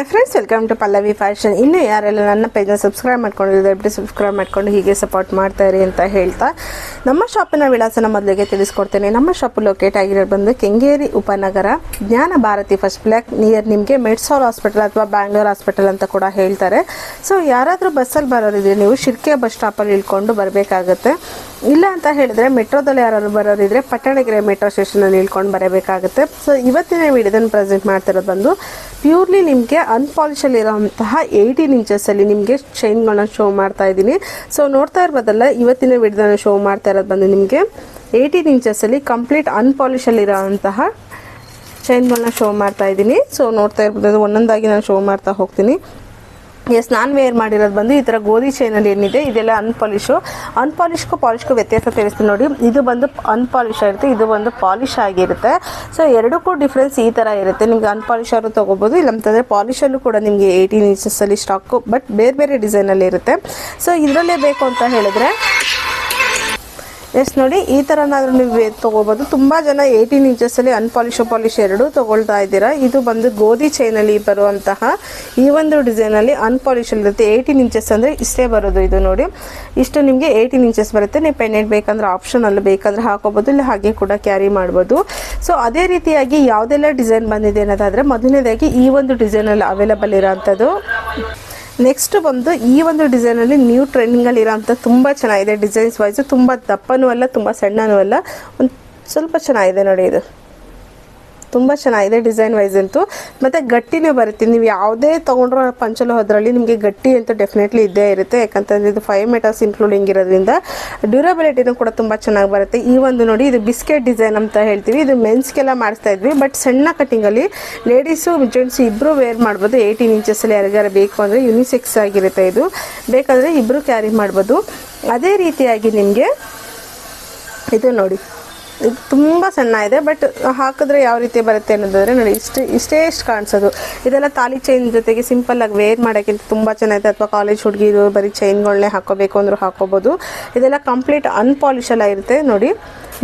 Hi friends welcome to Pallavi fashion ಇನ್ನೂ ಯಾರೆಲ್ಲ ನನ್ನ ಪೇಜ್ನ ಸಬ್ಸ್ಕ್ರೈಬ್ ಮಾಡ್ಕೊಂಡಿದ್ದು ದಯವಿಟ್ಟು ಸಬ್ಸ್ಕ್ರೈಬ್ ಮಾಡ್ಕೊಂಡು ಹೀಗೆ ಸಪೋರ್ಟ್ ಮಾಡ್ತಾ ಇರಿ ಅಂತ ಹೇಳ್ತಾ, ನಮ್ಮ ಶಾಪಿನ ವಿಳಾಸನ ಮೊದಲಿಗೆ ತಿಳಿಸ್ಕೊಡ್ತೇನೆ. ನಮ್ಮ ಶಾಪ್ ಲೊಕೇಟ್ ಆಗಿರೋದು ಬಂದು ಕೆಂಗೇರಿ ಉಪನಗರ, ಜ್ಞಾನ ಭಾರತಿ ಫಸ್ಟ್ ಬ್ಲ್ಯಾಕ್ ನಿಯರ್ ನಿಮಗೆ ಮೆಡ್ಸಾಲ್ ಹಾಸ್ಪಿಟಲ್ ಅಥವಾ ಬ್ಯಾಂಗ್ಳೂರ್ ಹಾಸ್ಪಿಟಲ್ ಅಂತ ಕೂಡ ಹೇಳ್ತಾರೆ. ಸೊ ಯಾರಾದರೂ ಬಸ್ಸಲ್ಲಿ ಬರೋರಿದ್ರೆ ನೀವು ಶಿರ್ಕೆ ಬಸ್ ಸ್ಟಾಪಲ್ಲಿ ಇಳ್ಕೊಂಡು ಬರಬೇಕಾಗುತ್ತೆ. ಇಲ್ಲ ಅಂತ ಹೇಳಿದ್ರೆ ಮೆಟ್ರೋದಲ್ಲಿ ಯಾರಾದ್ರು ಬರೋರಿದ್ರೆ ಪಟ್ಟಣಗೆರೆ ಮೆಟ್ರೋ ಸ್ಟೇಷನಲ್ಲಿ ಇಳ್ಕೊಂಡು ಬರಬೇಕಾಗುತ್ತೆ. ಸೊ ಇವತ್ತಿನ ವಿಡಿಯೋದನ್ನು ಪ್ರೆಸೆಂಟ್ ಮಾಡ್ತಿರೋದು ಬಂದು ಪ್ಯೂರ್ಲಿ ನಿಮಗೆ ಅನ್ಪಾಲಿಶಲ್ಲಿ ಇರೋಂತಹ ಏಯ್ಟೀನ್ ಇಂಚಸ್ಸಲ್ಲಿ ನಿಮಗೆ ಚೈನ್ಗಳನ್ನ ಶೋ ಮಾಡ್ತಾ ಇದ್ದೀನಿ. ಸೊ ನೋಡ್ತಾ ಇರ್ಬೋದಲ್ಲ, ಇವತ್ತಿನ ವಿಡಿಯೋನ ಶೋ ಮಾಡ್ತಾ ಇರೋದು ಬಂದು ನಿಮಗೆ ಏಯ್ಟೀನ್ ಇಂಚಸ್ಸಲ್ಲಿ ಕಂಪ್ಲೀಟ್ ಅನ್ಪಾಲಿಶಲ್ಲಿ ಇರೋಂತಹ ಚೈನ್ಗಳನ್ನ ಶೋ ಮಾಡ್ತಾ ಇದ್ದೀನಿ. ಸೊ ನೋಡ್ತಾ ಇರ್ಬೋದು, ಒಂದೊಂದಾಗಿ ನಾನು ಶೋ ಮಾಡ್ತಾ ಹೋಗ್ತೀನಿ. ಎಸ್ ನಾನು ವೇರ್ ಮಾಡಿರೋದು ಬಂದು ಈ ಥರ ಗೋಧಿ ಚೈನಲ್ಲಿ ಏನಿದೆ, ಇದೆಲ್ಲ ಅನ್ಪಾಲಿಶು ಅನ್ಪಾಲಿಶ್ಗೂ ಪಾಲಿಶ್ಗೂ ವ್ಯತ್ಯಾಸ ತಿಳಿಸ್ತೀನಿ ನೋಡಿ. ಇದು ಬಂದು ಅನ್ಪಾಲಿಶ್ ಆಗಿರುತ್ತೆ, ಇದು ಬಂದು ಪಾಲಿಶ್ ಆಗಿರುತ್ತೆ. ಸೊ ಎರಡಕ್ಕೂ ಡಿಫ್ರೆನ್ಸ್ ಈ ಥರ ಇರುತ್ತೆ. ನಿಮ್ಗೆ ಅನ್ಪಾಲಿಶ್ ಆದ್ರೂ ತೊಗೋಬೋದು ಇಲ್ಲ ಅಂತಂದರೆ ಪಾಲಿಶಲ್ಲೂ ಕೂಡ ನಿಮಗೆ ಏಯ್ಟೀನ್ ಇಂಚಸ್ಸಲ್ಲಿ ಸ್ಟಾಕು ಬಟ್ ಬೇರೆ ಬೇರೆ ಡಿಸೈನಲ್ಲಿ ಇರುತ್ತೆ. ಸೊ ಇದರಲ್ಲೇ ಬೇಕು ಅಂತ ಹೇಳಿದ್ರೆ ಎಸ್, ನೋಡಿ, ಈ ಥರನಾದರೂ ನೀವು ತೊಗೋಬೋದು. ತುಂಬ ಜನ ಏಯ್ಟೀನ್ ಇಂಚಸ್ಸಲ್ಲಿ ಅನ್ಪಾಲಿಶ್ ಪಾಲಿಶ್ ಎರಡು ತೊಗೊಳ್ತಾ ಇದ್ದೀರಾ. ಇದು ಬಂದು ಗೋಧಿ ಚೈನಲ್ಲಿ ಬರುವಂತಹ ಈ ಒಂದು ಡಿಸೈನಲ್ಲಿ ಅನ್ಪಾಲಿಶ್ ಇರುತ್ತೆ. ಏಯ್ಟೀನ್ ಇಂಚಸ್ ಅಂದರೆ ಇಷ್ಟೇ ಬರೋದು ಇದು ನೋಡಿ. ಇಷ್ಟು ನಿಮಗೆ ಏಯ್ಟೀನ್ ಇಂಚಸ್ ಬರುತ್ತೆ. ನೀವು ಪೆಂಡೆಂಟ್ ಬೇಕಂದ್ರೆ ಆಪ್ಷನಲ್ಲಿ ಬೇಕಂದ್ರೆ ಹಾಕೋಬೋದು. ಇಲ್ಲ ಹಾಗೆ ಕೂಡ ಕ್ಯಾರಿ ಮಾಡ್ಬೋದು. ಸೊ ಅದೇ ರೀತಿಯಾಗಿ ಯಾವುದೆಲ್ಲ ಡಿಸೈನ್ ಬಂದಿದೆ ಅನ್ನೋದಾದರೆ ಮೊದಲನೇದಾಗಿ ಈ ಒಂದು ಡಿಸೈನಲ್ಲಿ ಅವೈಲಬಲ್ ಇರೋಂಥದ್ದು. ನೆಕ್ಸ್ಟ್ ಬಂದು ಈ ಒಂದು ಡಿಸೈನಲ್ಲಿ ನ್ಯೂ ಟ್ರೆಂಡಿಂಗಲ್ಲಿ ಇರೋಂಥ ತುಂಬ ಚೆನ್ನಾಗಿದೆ ಡಿಸೈನ್ಸ್ ವೈಸು ತುಂಬ ದಪ್ಪನೂ ಅಲ್ಲ, ತುಂಬ ಸಣ್ಣನೂ ಅಲ್ಲ, ಒಂದು ಸ್ವಲ್ಪ ಚೆನ್ನಾಗಿದೆ ನೋಡಿ ಇದು. ತುಂಬ ಚೆನ್ನಾಗಿದೆ ಡಿಸೈನ್ ವೈಸ್ ಅಂತೂ. ಮತ್ತು ಗಟ್ಟಿನೇ ಬರುತ್ತೆ. ನೀವು ಯಾವುದೇ ತಗೊಂಡ್ರೋ ಪಂಚಲು ಅದರಲ್ಲಿ ನಿಮಗೆ ಗಟ್ಟಿ ಅಂತೂ ಡೆಫಿನೆಟ್ಲಿ ಇದ್ದೇ ಇರುತ್ತೆ. ಯಾಕಂತಂದರೆ ಇದು ಫೈವ್ ಮೀಟರ್ಸ್ ಇನ್ಕ್ಲೂಡಿಂಗ್ ಇರೋದ್ರಿಂದ ಡ್ಯೂರಬಿಲಿಟಿನೂ ಕೂಡ ತುಂಬ ಚೆನ್ನಾಗಿ ಬರುತ್ತೆ. ಈ ಒಂದು ನೋಡಿ, ಇದು ಬಿಸ್ಕೆಟ್ ಡಿಸೈನ್ ಅಂತ ಹೇಳ್ತೀವಿ. ಇದು ಮೆನ್ಸ್ಗೆಲ್ಲ ಮಾಡಿಸ್ತಾ ಇದ್ವಿ. ಬಟ್ ಸಣ್ಣ ಕಟ್ಟಿಂಗಲ್ಲಿ ಲೇಡೀಸು ಜೆಂಟ್ಸ್ ಇಬ್ಬರು ವೇರ್ ಮಾಡ್ಬೋದು. ಏಯ್ಟೀನ್ ಇಂಚಸ್ಸಲ್ಲಿ ಯಾರಿಗಾರ ಬೇಕು ಅಂದರೆ ಯುನಿಸೆಕ್ಸ್ ಆಗಿರುತ್ತೆ ಇದು. ಬೇಕಾದರೆ ಇಬ್ಬರು ಕ್ಯಾರಿ ಮಾಡ್ಬೋದು. ಅದೇ ರೀತಿಯಾಗಿ ನಿಮಗೆ ಇದು ನೋಡಿ. ತುಂಬ ಸಣ್ಣ ಇದೆ ಬಟ್ ಹಾಕಿದ್ರೆ ಯಾವ ರೀತಿ ಬರುತ್ತೆ ಅನ್ನೋದಾದ್ರೆ ನೋಡಿ, ಇಷ್ಟು, ಇಷ್ಟೇ ಇಷ್ಟು ಕಾಣಿಸೋದು. ಇದೆಲ್ಲ ತಾಲಿ ಚೈನ್ ಜೊತೆಗೆ ಸಿಂಪಲ್ ಆಗಿ ವೇರ್ ಮಾಡೋಕ್ಕಿಂತ ತುಂಬ ಚೆನ್ನಾಗಿದೆ. ಅಥವಾ ಕಾಲೇಜ್ ಹುಡುಗಿರು ಬರೀ ಚೈನ್ಗಳನ್ನೇ ಹಾಕೋಬೇಕು ಅಂದ್ರೂ ಹಾಕೋಬೋದು. ಇದೆಲ್ಲ ಕಂಪ್ಲೀಟ್ ಅನ್ಪಾಲಿಶ್ ಎಲ್ಲ ಇರುತ್ತೆ. ನೋಡಿ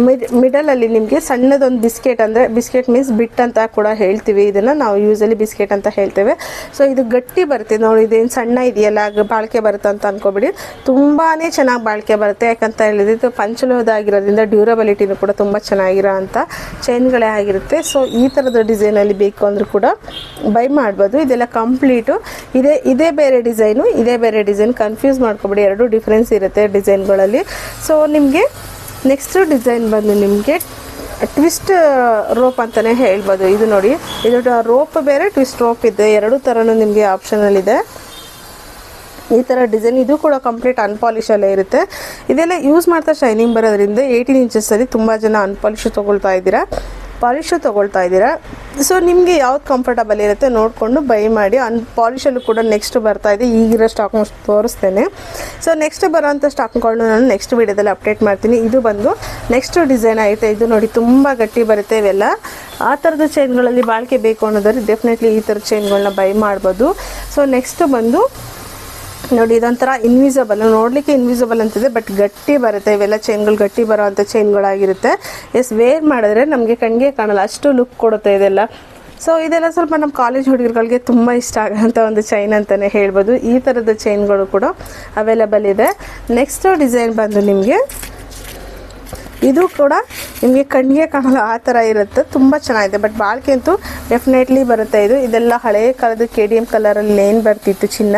ಮಿಡ್ ಮಿಡಲಲ್ಲಿ ನಿಮಗೆ ಸಣ್ಣದೊಂದು ಬಿಸ್ಕೆಟ್ ಅಂದರೆ ಬಿಸ್ಕೆಟ್ ಮೀನ್ಸ್ ಬಿಟ್ ಅಂತ ಕೂಡ ಹೇಳ್ತೀವಿ. ಇದನ್ನು ನಾವು ಯೂಸಲಿ ಬಿಸ್ಕೆಟ್ ಅಂತ ಹೇಳ್ತೇವೆ. ಸೊ ಇದು ಗಟ್ಟಿ ಬರುತ್ತೆ. ನೋಡಿ, ಇದೇನು ಸಣ್ಣ ಇದೆಯಲ್ಲ ಬಾಳಿಕೆ ಬರುತ್ತೆ ಅಂತ ಅನ್ಕೋಬಿಡಿ. ತುಂಬಾ ಚೆನ್ನಾಗಿ ಬಾಳಿಕೆ ಬರುತ್ತೆ. ಯಾಕಂತ ಹೇಳಿದ್ರೆ ಇದು ಪಂಚಲೋದಾಗಿರೋದ್ರಿಂದ ಡ್ಯೂರಬಿಲಿಟಿನೂ ಕೂಡ ತುಂಬ ಚೆನ್ನಾಗಿರೋ ಅಂಥ ಚೈನ್ಗಳೇ ಆಗಿರುತ್ತೆ. ಸೊ ಈ ಥರದ ಡಿಸೈನಲ್ಲಿ ಬೇಕು ಅಂದರೂ ಕೂಡ ಬೈ ಮಾಡ್ಬೋದು. ಇದೆಲ್ಲ ಕಂಪ್ಲೀಟು. ಇದೇ ಇದೇ ಬೇರೆ ಡಿಸೈನು, ಇದೇ ಬೇರೆ ಡಿಸೈನ್. ಕನ್ಫ್ಯೂಸ್ ಮಾಡ್ಕೊಬಿಡಿ. ಎರಡು ಡಿಫ್ರೆನ್ಸ್ ಇರುತ್ತೆ ಡಿಸೈನ್ಗಳಲ್ಲಿ. ಸೊ ನಿಮಗೆ ನೆಕ್ಸ್ಟ್ ಡಿಸೈನ್ ಬಂದು ನಿಮಗೆ ಟ್ವಿಸ್ಟ್ ರೋಪ್ ಅಂತಲೇ ಹೇಳ್ಬೋದು. ಇದು ನೋಡಿ, ಇದು ರೋಪ್ ಬೇರೆ, ಟ್ವಿಸ್ಟ್ ರೋಪ್ ಇದೆ. ಎರಡು ಥರನೂ ನಿಮಗೆ ಆಪ್ಷನಲ್ಲಿದೆ ಈ ಥರ ಡಿಸೈನ್ ಇದು ಕೂಡ ಕಂಪ್ಲೀಟ್ ಅನ್ಪಾಲಿಶಲ್ಲೇ ಇರುತ್ತೆ. ಇದೆಲ್ಲ ಯೂಸ್ ಮಾಡ್ತಾ ಶೈನಿಂಗ್ ಬರೋದ್ರಿಂದ ಏಯ್ಟೀನ್ ಇಂಚಸ್ಸಲ್ಲಿ ತುಂಬ ಜನ ಅನ್ಪಾಲಿಶ್ ತೊಗೊಳ್ತಾ ಇದ್ದೀರಾ. ಪಾಲಿಶು ತೊಗೊಳ್ತಾ ಇದ್ದೀರಾ? ಸೊ ನಿಮಗೆ ಯಾವ್ದು ಕಂಫರ್ಟಬಲ್ ಇರುತ್ತೆ ನೋಡಿಕೊಂಡು ಬೈ ಮಾಡಿ, ಅನ್ ಪಾಲಿಶಲ್ಲೂ ಕೂಡ ನೆಕ್ಸ್ಟ್ ಬರ್ತಾ ಇದೆ, ಈಗಿರೋ ಸ್ಟಾಕ್ ತೋರಿಸ್ತೇನೆ. ಸೊ ನೆಕ್ಸ್ಟ್ ಬರೋಂಥ ಸ್ಟಾಕ್ಗಳನ್ನ ನಾನು ನೆಕ್ಸ್ಟ್ ವೀಡಿಯೋದಲ್ಲಿ ಅಪ್ಡೇಟ್ ಮಾಡ್ತೀನಿ. ಇದು ಬಂದು ನೆಕ್ಸ್ಟ್ ಡಿಸೈನ್ ಆಗುತ್ತೆ ಇದು ನೋಡಿ ತುಂಬ ಗಟ್ಟಿ ಬರುತ್ತೆ ಇವೆಲ್ಲ. ಆ ಥರದ ಚೈನ್ಗಳಲ್ಲಿ ಬಾಳಿಕೆ ಬೇಕು ಅನ್ನೋದಾದ್ರೆ ಡೆಫಿನೆಟ್ಲಿ ಈ ಥರ ಚೈನ್ಗಳನ್ನ ಬೈ ಮಾಡ್ಬೋದು. ಸೊ ನೆಕ್ಸ್ಟ್ ಬಂದು ನೋಡಿ, ಇದೊಂಥರ ಇನ್ವಿಸಿಬಲ್ ನೋಡಲಿಕ್ಕೆ ಇನ್ವಿಸಿಬಲ್ ಅಂತಿದೆ ಬಟ್ ಗಟ್ಟಿ ಬರುತ್ತೆ. ಇವೆಲ್ಲ ಚೈನ್ಗಳು ಗಟ್ಟಿ ಬರೋವಂಥ ಚೈನ್ಗಳಾಗಿರುತ್ತೆ ಎಸ್ ವೇರ್ ಮಾಡಿದ್ರೆ ನಮಗೆ ಕಣ್ಗೆ ಕಾಣಲ್ಲ, ಅಷ್ಟು ಲುಕ್ ಕೊಡುತ್ತೆ ಇದೆಲ್ಲ. ಸೊ ಇದೆಲ್ಲ ಸ್ವಲ್ಪ ನಮ್ಮ ಕಾಲೇಜ್ ಹುಡುಗರುಗಳಿಗೆ ತುಂಬ ಇಷ್ಟ ಆಗೋಂಥ ಒಂದು ಚೈನ್ ಅಂತಲೇ ಹೇಳ್ಬೋದು. ಈ ಥರದ ಚೈನ್ಗಳು ಕೂಡ ಅವೈಲೇಬಲ್ ಇದೆ. ನೆಕ್ಸ್ಟ್ ಡಿಸೈನ್ ಬಂದು ನಿಮಗೆ ಇದು ಕೂಡ ನಿಮಗೆ ಕಣ್ಣಿಗೆ ಕಾಣಲ್ಲ, ಆ ಥರ ಇರುತ್ತೆ. ತುಂಬ ಚೆನ್ನಾಗಿದೆ. ಬಟ್ ಬಾಳಿಕೆ ಅಂತೂ ಡೆಫಿನೆಟ್ಲಿ ಬರುತ್ತೆ ಇದು. ಇದೆಲ್ಲ ಹಳೆಯ ಕಾಲದ ಕೆ ಡಿ ಎಂ ಕಲರಲ್ಲಿ ಏನು ಬರ್ತಿತ್ತು ಚಿನ್ನ.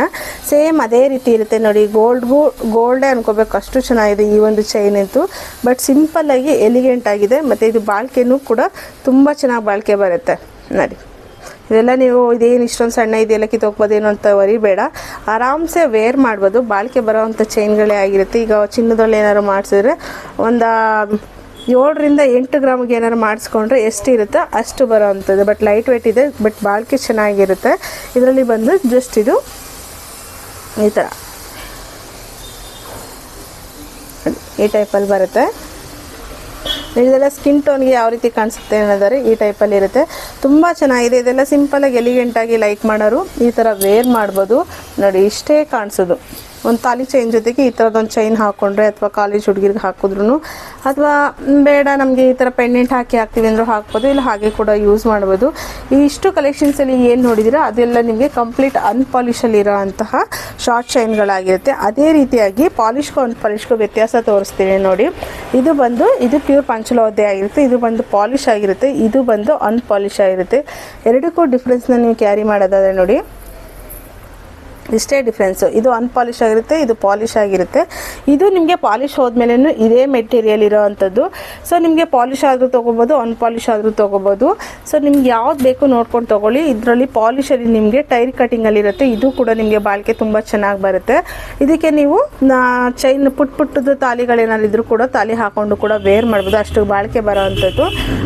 ಸೇಮ್ ಅದೇ ರೀತಿ ಇರುತ್ತೆ ನೋಡಿ. ಗೋಲ್ಡ್ಗೂ ಗೋಲ್ಡೇ ಅನ್ಕೋಬೇಕು. ಅಷ್ಟು ಚೆನ್ನಾಗಿದೆ ಈ ಒಂದು ಚೈನ್ ಅಂತೂ. ಬಟ್ ಸಿಂಪಲ್ಲಾಗಿ ಎಲಿಗೆಂಟ್ ಆಗಿದೆ. ಮತ್ತು ಇದು ಬಾಳ್ಕೆನೂ ಕೂಡ ತುಂಬ ಚೆನ್ನಾಗಿ ಬಾಳಿಕೆ ಬರುತ್ತೆ. ನೋಡಿ. ಇದೆಲ್ಲ ನೀವು ಇದೇನು ಇಷ್ಟೊಂದು ಸಣ್ಣ ಇದೆಯಲ್ಲ ಕಿತ್ತೋಗ್ಬೋದೇನು ಅಂತ ವರಿಬೇಡ. ಆರಾಮ್ಸೆ ವೇರ್ ಮಾಡ್ಬೋದು. ಬಾಳಿಕೆ ಬರೋವಂಥ ಚೈನ್ಗಳೇ ಆಗಿರುತ್ತೆ. ಈಗ ಚಿನ್ನದಲ್ಲಿ ಏನಾದ್ರು ಮಾಡಿಸಿದ್ರೆ ಒಂದು ಏಳರಿಂದ ಎಂಟು ಗ್ರಾಮ್ಗೆ ಏನಾದ್ರು ಮಾಡಿಸ್ಕೊಂಡ್ರೆ ಎಷ್ಟು ಇರುತ್ತೋ ಅಷ್ಟು ಬರೋ ಅಂಥದ್ದು ಬಟ್ ಲೈಟ್ ವೆಯ್ಟ್ ಇದೆ ಬಟ್ ಬಾಳಿಕೆ ಚೆನ್ನಾಗಿರುತ್ತೆ. ಇದರಲ್ಲಿ ಬಂದು ಜಸ್ಟ್ ಇದು ಈ ಥರ ಈ ಟೈಪಲ್ಲಿ ಬರುತ್ತೆ. ಇದೆಲ್ಲ ಸ್ಕಿನ್ ಟೋನ್ಗೆ ಯಾವ ರೀತಿ ಕಾಣಿಸುತ್ತೆ ಅನ್ನೋದಾದ್ರೆ ಈ ಟೈಪಲ್ಲಿ ಇರುತ್ತೆ. ತುಂಬ ಚೆನ್ನಾಗಿದೆ. ಇದೆಲ್ಲ ಸಿಂಪಲಾಗಿ ಎಲಿಗೆಂಟಾಗಿ ಲೈಕ್ ಮಾಡೋರು ಈ ಥರ ವೇರ್ ಮಾಡ್ಬೋದು. ನೋಡಿ ಇಷ್ಟೇ ಕಾಣಿಸೋದು. ಒಂದು ತಾಲಿ ಚೈನ್ ಜೊತೆಗೆ ಈ ಥರದೊಂದು ಚೈನ್ ಹಾಕ್ಕೊಂಡ್ರೆ ಅಥವಾ ಕಾಲೇಜ್ ಹುಡುಗಿರಿಗೆ ಹಾಕಿದ್ರು ಅಥವಾ ಬೇಡ ನಮಗೆ ಈ ಥರ ಪೆಂಡೆಂಟ್ ಹಾಕಿ ಹಾಕ್ತೀವಿ ಅಂದರೂ ಹಾಕ್ಬೋದು, ಇಲ್ಲ ಹಾಗೆ ಕೂಡ ಯೂಸ್ ಮಾಡ್ಬೋದು. ಇಷ್ಟು ಕಲೆಕ್ಷನ್ಸಲ್ಲಿ ಏನು ನೋಡಿದಿರಾ, ಅದೆಲ್ಲ ನಿಮಗೆ ಕಂಪ್ಲೀಟ್ ಅನ್ಪಾಲಿಶಲ್ಲಿ ಇರೋ ಅಂತಹ ಶಾರ್ಟ್ ಚೈನ್ಗಳಾಗಿರುತ್ತೆ ಅದೇ ರೀತಿಯಾಗಿ ಪಾಲಿಶ್ಗೂ ಅನ್ಪಾಲಿಶ್ಗೂ ವ್ಯತ್ಯಾಸ ತೋರಿಸ್ತೀನಿ ನೋಡಿ. ಇದು ಬಂದು, ಇದು ಪ್ಯೂರ್ ಪಂಚಲೋದೆ ಆಗಿರುತ್ತೆ, ಇದು ಬಂದು ಪಾಲಿಶ್ ಆಗಿರುತ್ತೆ, ಇದು ಬಂದು ಅನ್ಪಾಲಿಶ್ ಆಗಿರುತ್ತೆ. ಎರಡಕ್ಕೂ ಡಿಫ್ರೆನ್ಸ್ನ ನೀವು ಕ್ಯಾರಿ ಮಾಡೋದಾದರೆ ನೋಡಿ. ಇಷ್ಟೇ ಡಿಫ್ರೆನ್ಸು. ಇದು ಅನ್ಪಾಲಿಶ್ ಆಗಿರುತ್ತೆ, ಇದು ಪಾಲಿಶ್ ಆಗಿರುತ್ತೆ. ಇದು ನಿಮಗೆ ಪಾಲಿಶ್ ಹೋದ್ಮೇಲೆ ಇದೇ ಮೆಟೀರಿಯಲ್ ಇರೋವಂಥದ್ದು. ಸೊ, ನಿಮಗೆ ಪಾಲಿಶ್ ಆದರೂ ತೊಗೋಬೋದು ಅನ್ಪಾಲಿಷ್ ಆದರೂ ತೊಗೋಬೋದು. ಸೊ, ನಿಮ್ಗೆ ಯಾವ್ದು ಬೇಕು ನೋಡ್ಕೊಂಡು ತೊಗೊಳ್ಳಿ. ಇದರಲ್ಲಿ ಪಾಲಿಶಲ್ಲಿ ನಿಮಗೆ ಟೈರ್ ಕಟಿಂಗಲ್ಲಿರುತ್ತೆ ಇದು ಕೂಡ ನಿಮಗೆ ಬಾಳಿಕೆ ತುಂಬ ಚೆನ್ನಾಗಿ ಬರುತ್ತೆ. ಇದಕ್ಕೆ ನೀವು ಚೈನ್ ಪುಟ್ ಪುಟ್ಟದ ತಾಲಿಗಳೇನಾದ್ರು ಇದ್ರೂ ಕೂಡ ತಾಲಿ ಹಾಕೊಂಡು ಕೂಡ ವೇರ್ ಮಾಡ್ಬೋದು. ಅಷ್ಟು ಬಾಳಿಕೆ ಬರೋ ಅಂಥದ್ದು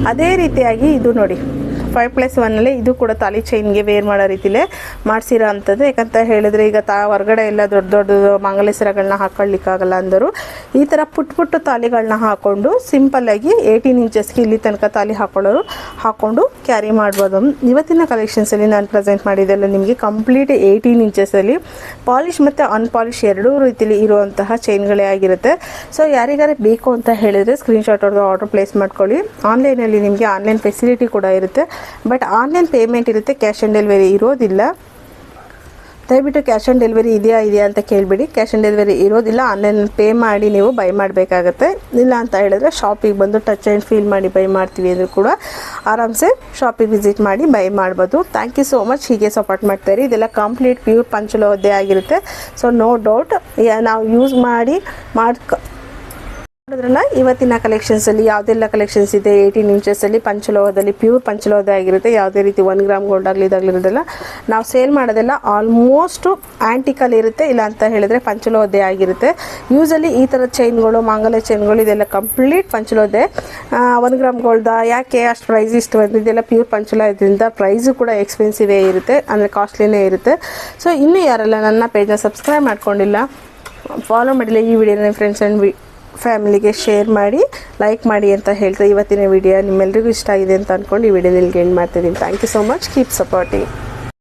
ಅದೇ ರೀತಿಯಾಗಿ ಇದು ನೋಡಿ. ಫೈವ್ ಪ್ಲಸ್ ಒನ್ನಲ್ಲಿ ಇದು ಕೂಡ ತಾಲಿ ಚೈನ್ಗೆ ವೇರ್ ಮಾಡೋ ರೀತಿಲೇ ಮಾಡಿಸಿರೋ ಅಂಥದ್ದು. ಯಾಕಂತ ಹೇಳಿದ್ರೆ ಈಗ ತಾ ಹೊರಗಡೆ ಎಲ್ಲ ದೊಡ್ಡ ದೊಡ್ಡ ಮಂಗಲೇಶ್ವರಗಳನ್ನ ಹಾಕೊಳ್ಳಿಕ್ಕಾಗಲ್ಲ ಅಂದರು. ಈ ಥರ ಪುಟ್ ಪುಟ್ಟು ತಾಲಿಗಳನ್ನ ಹಾಕ್ಕೊಂಡು ಸಿಂಪಲ್ಲಾಗಿ ಏಯ್ಟೀನ್ ಇಂಚಸ್ಗೆ ಇಲ್ಲಿ ತನಕ ತಾಲಿ ಹಾಕೊಳ್ಳೋರು ಹಾಕ್ಕೊಂಡು ಕ್ಯಾರಿ ಮಾಡ್ಬೋದು. ಇವತ್ತಿನ ಕಲೆಕ್ಷನ್ಸಲ್ಲಿ ನಾನು ಪ್ರೆಸೆಂಟ್ ಮಾಡಿದ್ದೆಲ್ಲ ನಿಮಗೆ ಕಂಪ್ಲೀಟ್ ಏಯ್ಟೀನ್ ಇಂಚಸಲ್ಲಿ ಪಾಲಿಶ್ ಮತ್ತು ಅನ್ಪಾಲಿಶ್ ಎರಡೂ ರೀತಿಲಿ ಇರುವಂತಹ ಚೈನ್ಗಳೇ ಆಗಿರುತ್ತೆ. ಸೊ ಯಾರಿಗಾರೆ ಬೇಕು ಅಂತ ಹೇಳಿದರೆ ಸ್ಕ್ರೀನ್ಶಾಟ್ ಹೊಡೆದು ಆರ್ಡರ್ ಪ್ಲೇಸ್ ಮಾಡ್ಕೊಳ್ಳಿ. ಆನ್ಲೈನಲ್ಲಿ ನಿಮಗೆ ಆನ್ಲೈನ್ ಫೆಸಿಲಿಟಿ ಕೂಡ ಇರುತ್ತೆ. ಬಟ್ ಆನ್ಲೈನ್ ಪೇಮೆಂಟ್ ಇರುತ್ತೆ ಕ್ಯಾಶ್ ಆನ್ ಡೆಲಿವರಿ ಇರೋದಿಲ್ಲ. ದಯವಿಟ್ಟು ಕ್ಯಾಶ್ ಆನ್ ಡೆಲಿವರಿ ಇದೆಯಾ ಇದೆಯಾ ಅಂತ ಕೇಳಿಬಿಡಿ. ಕ್ಯಾಶ್ ಆನ್ ಡೆಲಿವರಿ ಇರೋದಿಲ್ಲ ಆನ್ಲೈನ್ ಪೇ ಮಾಡಿ ನೀವು ಬೈ ಮಾಡಬೇಕಾಗತ್ತೆ. ಇಲ್ಲ ಅಂತ ಹೇಳಿದ್ರೆ ಶಾಪಿಗೆ ಬಂದು ಟಚ್ ಆ್ಯಂಡ್ ಫೀಲ್ ಮಾಡಿ ಬೈ ಮಾಡ್ತೀವಿ ಅಂದರೂ ಕೂಡ ಆರಾಮ್ಸೆ ಶಾಪಿಗೆ ವಿಸಿಟ್ ಮಾಡಿ ಬೈ ಮಾಡ್ಬೋದು. ಥ್ಯಾಂಕ್ ಯು ಸೋ ಮಚ್ ಹೀಗೆ ಸಪೋರ್ಟ್ ಮಾಡ್ತಾರೆ ಇದೆಲ್ಲ ಕಂಪ್ಲೀಟ್ ಪ್ಯೂರ್ ಪಂಚಲೋಹದ್ದೇ ಆಗಿರುತ್ತೆ. ಸೊ ನೋ ಡೌಟ್ ನಾವು ಯೂಸ್ ಮಾಡಿ ಮಾಡ್ಕ ನೋಡಿದ್ರಲ್ಲ, ಇವತ್ತಿನ ಕಲೆಕ್ಷನ್ಸಲ್ಲಿ ಯಾವುದೆಲ್ಲ ಕಲೆಕ್ಷನ್ಸ್ ಇದೆ? ಏಯ್ಟೀನ್ ಇಂಚಸಲ್ಲಿ ಪಂಚಲೋಹದಲ್ಲಿ ಪ್ಯೂರ್ ಪಂಚಲೋಹದ ಆಗಿರುತ್ತೆ. ಯಾವುದೇ ರೀತಿ ಒನ್ ಗ್ರಾಮ್ ಗೋಲ್ಡ್ ಆಗಲಿ ಇದಾಗಲಿರೋದಲ್ಲ ನಾವು ಸೇಲ್ ಮಾಡೋದೆಲ್ಲ ಆಲ್ಮೋಸ್ಟು ಆ್ಯಂಟಿಕಲ್ ಇರುತ್ತೆ. ಇಲ್ಲ ಅಂತ ಹೇಳಿದ್ರೆ ಪಂಚಲೋಹದೆ ಆಗಿರುತ್ತೆ. ಯೂಸಲಿ ಈ ಥರ ಚೈನ್ಗಳು ಮಾಂಗಲ್ಯ ಚೈನ್ಗಳು ಇದೆಲ್ಲ ಕಂಪ್ಲೀಟ್ ಪಂಚಲೋಹದೆ ಒನ್ ಗ್ರಾಮ್ ಗೋಲ್ಡ್ ಯಾಕೆ ಅಷ್ಟು ಪ್ರೈಸ್ ಇಷ್ಟು ಬಂದಿದ್ದೆಲ್ಲ ಪ್ಯೂರ್ ಪಂಚಲೋಹದಿಂದ ಪ್ರೈಸು ಕೂಡ ಎಕ್ಸ್ಪೆನ್ಸಿವೇ ಇರುತ್ತೆ. ಅಂದರೆ ಕಾಸ್ಟ್ಲಿನೇ ಇರುತ್ತೆ. ಸೊ ಇನ್ನೂ ಯಾರೆಲ್ಲ ನನ್ನ ಪೇಜ್ನ ಸಬ್ಸ್ಕ್ರೈಬ್ ಮಾಡ್ಕೊಂಡಿಲ್ಲ ಫಾಲೋ ಮಾಡಿಲ್ಲ ಈ ವಿಡಿಯೋನ ಫ್ರೆಂಡ್ಸ್ ಆ್ಯಂಡ್ ವಿ ಫ್ಯಾಮಿಲಿಗೆ ಶೇರ್ ಮಾಡಿ ಲೈಕ್ ಮಾಡಿ ಅಂತ ಹೇಳ್ತಾ ಇವತ್ತಿನ ವಿಡಿಯೋ ನಿಮ್ಮೆಲ್ರಿಗೂ ಇಷ್ಟ ಆಗಿದೆ ಅಂತ ಅಂದ್ಕೊಂಡು ಈ ವಿಡಿಯೋದಲ್ಲಿ ಎಂಡ್ ಮಾಡ್ತಿದ್ದೀನಿ thank you so much keep supporting